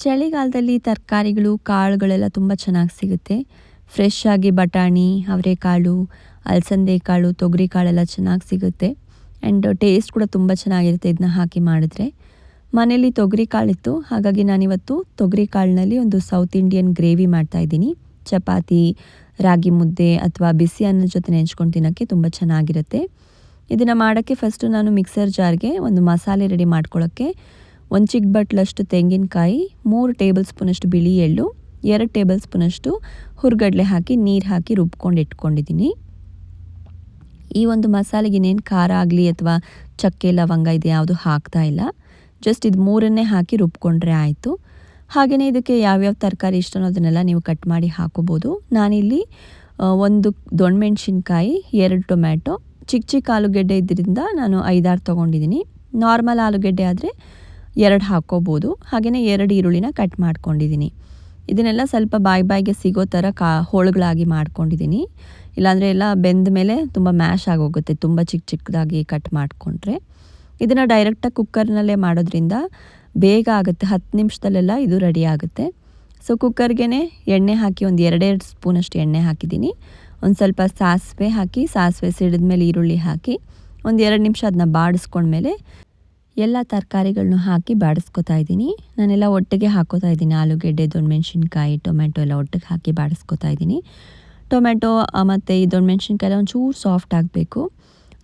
ಚಳಿಗಾಲದಲ್ಲಿ ತರಕಾರಿಗಳು, ಕಾಳುಗಳೆಲ್ಲ ತುಂಬ ಚೆನ್ನಾಗಿ ಸಿಗುತ್ತೆ. ಫ್ರೆಶ್ ಆಗಿ ಬಟಾಣಿ, ಅವರೆಕಾಳು, ಅಲಸಂದೆ ಕಾಳು, ತೊಗರಿ ಕಾಳೆಲ್ಲ ಚೆನ್ನಾಗಿ ಸಿಗುತ್ತೆ. ಆ್ಯಂಡ್ ಟೇಸ್ಟ್ ಕೂಡ ತುಂಬ ಚೆನ್ನಾಗಿರುತ್ತೆ ಇದನ್ನ ಹಾಕಿ ಮಾಡಿದ್ರೆ. ಮನೇಲಿ ತೊಗರಿ ಕಾಳಿತ್ತು. ಹಾಗಾಗಿ ನಾನಿವತ್ತು ತೊಗರಿ ಕಾಳಿನಲ್ಲಿ ಒಂದು ಸೌತ್ ಇಂಡಿಯನ್ ಗ್ರೇವಿ ಮಾಡ್ತಾಯಿದ್ದೀನಿ ಚಪಾತಿ, ರಾಗಿ ಮುದ್ದೆ ಅಥವಾ ಬಿಸಿ ಅನ್ನದ ಜೊತೆ ನೆಂಚ್ಕೊಂಡು ತಿನ್ನೋಕ್ಕೆ ತುಂಬ ಚೆನ್ನಾಗಿರುತ್ತೆ. ಇದನ್ನು ಮಾಡೋಕ್ಕೆ ಫಸ್ಟು ನಾನು ಮಿಕ್ಸರ್ ಜಾರ್ಗೆ ಒಂದು ಮಸಾಲೆ ರೆಡಿ ಮಾಡ್ಕೊಳ್ಳೋಕ್ಕೆ ಒಂದು ಚಿಕ್ಕ ಬಟ್ಲಷ್ಟು ತೆಂಗಿನಕಾಯಿ, ಮೂರು ಟೇಬಲ್ ಸ್ಪೂನಷ್ಟು ಬಿಳಿ ಎಳ್ಳು, ಎರಡು ಟೇಬಲ್ ಸ್ಪೂನಷ್ಟು ಹುರ್ಗಡ್ಲೆ ಹಾಕಿ, ನೀರು ಹಾಕಿ ರುಬ್ಕೊಂಡು ಇಟ್ಕೊಂಡಿದ್ದೀನಿ. ಈ ಒಂದು ಮಸಾಲೆಗೆ ಇನ್ನೇನು ಖಾರ ಆಗಲಿ ಅಥವಾ ಚಕ್ಕೆ, ಲವಂಗ ಇದೆ ಯಾವುದು ಹಾಕ್ತಾ ಇಲ್ಲ. ಜಸ್ಟ್ ಇದು ಮೂರನ್ನೇ ಹಾಕಿ ರುಬ್ಕೊಂಡ್ರೆ ಆಯಿತು. ಹಾಗೆಯೇ ಇದಕ್ಕೆ ಯಾವ್ಯಾವ ತರಕಾರಿ ಇಷ್ಟನೋ ಅದನ್ನೆಲ್ಲ ನೀವು ಕಟ್ ಮಾಡಿ ಹಾಕೋಬೋದು. ನಾನಿಲ್ಲಿ ಒಂದು ದೊಣ್ಣಮೆಣ್ಸಿನ್ಕಾಯಿ ಎರಡು ಟೊಮ್ಯಾಟೊ, ಚಿಕ್ಕ ಚಿಕ್ಕ ಆಲೂಗೆಡ್ಡೆ ಇದ್ದರಿಂದ ನಾನು ಐದಾರು ತೊಗೊಂಡಿದ್ದೀನಿ. ನಾರ್ಮಲ್ ಆಲೂಗೆಡ್ಡೆ ಆದರೆ ಎರಡು ಹಾಕ್ಕೋಬೋದು. ಹಾಗೆಯೇ ಎರಡು ಈರುಳ್ಳಿನ ಕಟ್ ಮಾಡ್ಕೊಂಡಿದ್ದೀನಿ. ಇದನ್ನೆಲ್ಲ ಸ್ವಲ್ಪ ಬಾಯಿ ಬಾಯಿಗೆ ಸಿಗೋ ಥರ ಕಾ, ಹೋಳುಗಳಾಗಿ ಮಾಡ್ಕೊಂಡಿದ್ದೀನಿ. ಇಲ್ಲಾಂದರೆ ಎಲ್ಲ ಬೆಂದ ಮೇಲೆ ತುಂಬ ಮ್ಯಾಶ್ ಆಗೋಗುತ್ತೆ. ತುಂಬ ಚಿಕ್ಕ ಚಿಕ್ಕದಾಗಿ ಕಟ್ ಮಾಡಿಕೊಂಡ್ರೆ. ಇದನ್ನು ಡೈರೆಕ್ಟಾಗಿ ಕುಕ್ಕರ್ನಲ್ಲೇ ಮಾಡೋದ್ರಿಂದ ಬೇಗ ಆಗುತ್ತೆ. ಹತ್ತು ನಿಮಿಷದಲ್ಲೆಲ್ಲ ಇದು ರೆಡಿ ಆಗುತ್ತೆ. ಸೊ ಕುಕ್ಕರ್ಗೆ ಎಣ್ಣೆ ಹಾಕಿ ಒಂದು ಎರಡೆರಡು ಸ್ಪೂನಷ್ಟು ಎಣ್ಣೆ ಹಾಕಿದ್ದೀನಿ. ಒಂದು ಸ್ವಲ್ಪ ಸಾಸಿವೆ ಹಾಕಿ, ಸಾಸಿವೆ ಸಿಡಿದ ಮೇಲೆ ಈರುಳ್ಳಿ ಹಾಕಿ, ಒಂದು ಎರಡು ನಿಮಿಷ ಅದನ್ನ ಬಾಡಿಸ್ಕೊಂಡ್ಮೇಲೆ ಎಲ್ಲ ತರಕಾರಿಗಳನ್ನೂ ಹಾಕಿ ಬಾಡಿಸ್ಕೊತಾ ಇದ್ದೀನಿ. ನಾನೆಲ್ಲ ಒಟ್ಟಿಗೆ ಹಾಕೋತಾ ಇದ್ದೀನಿ. ಆಲೂಗೆಡ್ಡೆ ದೊಣ್ಣಮೆಣ್ಸಿನ್ಕಾಯಿ ಟೊಮೆಟೊ ಎಲ್ಲ ಒಟ್ಟಿಗೆ ಹಾಕಿ ಬಾಡಿಸ್ಕೊತಾ ಇದ್ದೀನಿ. ಟೊಮೆಟೊ ಮತ್ತು ಈ ದೊಣ್ಣಮೆಣ್ಸಿನ್ಕಾಯಿ ಒಂಚೂರು ಸಾಫ್ಟ್ ಆಗಬೇಕು.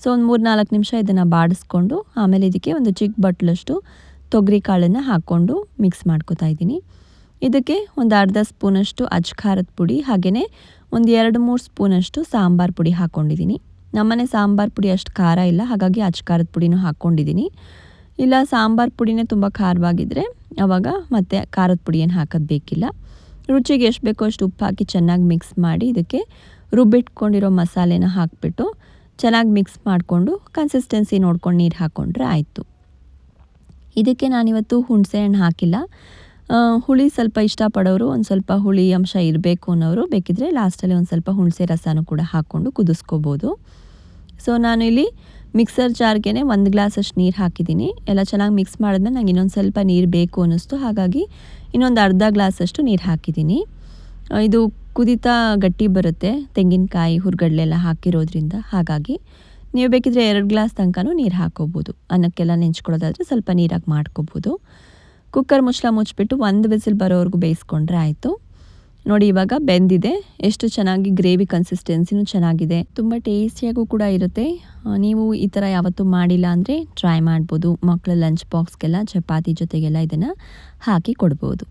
ಸೊ ಒಂದು ಮೂರು ನಾಲ್ಕು ನಿಮಿಷ ಇದನ್ನು ಬಾಡಿಸ್ಕೊಂಡು, ಆಮೇಲೆ ಇದಕ್ಕೆ ಒಂದು ಚಿಕ್ಕ ಬಟ್ಲಷ್ಟು ತೊಗರಿ ಕಾಳನ್ನು ಹಾಕ್ಕೊಂಡು ಮಿಕ್ಸ್ ಮಾಡ್ಕೊತಾ ಇದ್ದೀನಿ. ಇದಕ್ಕೆ ಒಂದು ಅರ್ಧ ಸ್ಪೂನಷ್ಟು ಅಜ್ ಖಾರದ ಪುಡಿ ಹಾಗೆಯೇ ಒಂದು ಎರಡು ಮೂರು ಸ್ಪೂನಷ್ಟು ಸಾಂಬಾರು ಪುಡಿ ಹಾಕ್ಕೊಂಡಿದ್ದೀನಿ ನಮ್ಮನೆ ಸಾಂಬಾರು ಪುಡಿ ಅಷ್ಟು ಖಾರ ಇಲ್ಲ, ಹಾಗಾಗಿ ಅಜ್ ಖಾರದ ಪುಡಿನೂ ಹಾಕ್ಕೊಂಡಿದ್ದೀನಿ ಇಲ್ಲ ಸಾಂಬಾರು ಪುಡಿನೇ ತುಂಬ ಖಾರವಾಗಿದ್ದರೆ ಆವಾಗ ಮತ್ತೆ ಖಾರದ ಪುಡಿ ಏನು ಹಾಕೋದು ಬೇಕಿಲ್ಲ. ರುಚಿಗೆ ಎಷ್ಟು ಬೇಕೋ ಅಷ್ಟು ಉಪ್ಪು ಹಾಕಿ ಚೆನ್ನಾಗಿ ಮಿಕ್ಸ್ ಮಾಡಿ ಇದಕ್ಕೆ ರುಬ್ಬಿಟ್ಕೊಂಡಿರೋ ಮಸಾಲೆನ ಹಾಕಿಬಿಟ್ಟು ಚೆನ್ನಾಗಿ ಮಿಕ್ಸ್ ಮಾಡಿಕೊಂಡು ಕನ್ಸಿಸ್ಟೆನ್ಸಿ ನೋಡ್ಕೊಂಡು ನೀರು ಹಾಕ್ಕೊಂಡ್ರೆ ಆಯಿತು. ಇದಕ್ಕೆ ನಾನಿವತ್ತು ಹುಣಸೆ ಹಣ್ಣು ಹಾಕಿಲ್ಲ. ಹುಳಿ ಸ್ವಲ್ಪ ಇಷ್ಟಪಡೋರು ಒಂದು ಸ್ವಲ್ಪ ಹುಳಿ ಅಂಶ ಇರಬೇಕು ಅನ್ನೋರು ಬೇಕಿದ್ರೆ ಲಾಸ್ಟಲ್ಲಿ ಒಂದು ಸ್ವಲ್ಪ ಹುಣಸೆ ರಸನೂ ಕೂಡ ಹಾಕ್ಕೊಂಡು ಕುದಿಸ್ಕೋಬೋದು. ಸೊ ನಾನು ಇಲ್ಲಿ ಮಿಕ್ಸರ್ ಜಾರ್ಗೆ ಒಂದು ಗ್ಲಾಸಷ್ಟು ನೀರು ಹಾಕಿದ್ದೀನಿ. ಎಲ್ಲ ಚೆನ್ನಾಗಿ ಮಿಕ್ಸ್ ಮಾಡಿದ್ಮೇಲೆ ನಂಗೆ ಇನ್ನೊಂದು ಸ್ವಲ್ಪ ನೀರು ಬೇಕು ಅನ್ನಿಸ್ತು. ಹಾಗಾಗಿ ಇನ್ನೊಂದು ಅರ್ಧ ಗ್ಲಾಸಷ್ಟು ನೀರು ಹಾಕಿದ್ದೀನಿ. ಇದು ಕುದಿತಾ ಗಟ್ಟಿ ಬರುತ್ತೆ. ತೆಂಗಿನಕಾಯಿ, ಹುರ್ಗಡ್ಲೆಲ್ಲ ಹಾಕಿರೋದ್ರಿಂದ. ಹಾಗಾಗಿ ನೀವು ಬೇಕಿದ್ರೆ ಎರಡು ಗ್ಲಾಸ್ ತನಕನೂ ನೀರು ಹಾಕೋಬೋದು. ಅನ್ನಕ್ಕೆಲ್ಲ ನೆಂಚ್ಕೊಳ್ಳೋದಾದರೆ ಸ್ವಲ್ಪ ನೀರಾಗಿ ಮಾಡ್ಕೋಬೋದು. ಕುಕ್ಕರ್ ಮುಚ್ಚಳ ಮುಚ್ಚಿಬಿಟ್ಟು ಒಂದು ಬಿಸಿಲು ಬರೋವರೆಗೂ ಬೇಯಿಸ್ಕೊಂಡ್ರೆ ಆಯಿತು. ನೋಡಿ, ಇವಾಗ ಬೆಂದಿದೆ. ಎಷ್ಟು ಚೆನ್ನಾಗಿ ಗ್ರೇವಿ ಕನ್ಸಿಸ್ಟೆನ್ಸಿನೂ ಚೆನ್ನಾಗಿದೆ. ತುಂಬ ಟೇಸ್ಟಿಯಾಗೂ ಕೂಡ ಇರುತ್ತೆ. ನೀವು ಈ ಥರ ಯಾವತ್ತೂ ಮಾಡಿಲ್ಲ ಅಂದರೆ ಟ್ರೈ ಮಾಡ್ಬೋದು. ಮಕ್ಕಳ ಲಂಚ್ ಬಾಕ್ಸ್ಗೆಲ್ಲ ಚಪಾತಿ ಜೊತೆಗೆಲ್ಲ ಇದನ್ನು ಹಾಕಿ ಕೊಡ್ಬೋದು.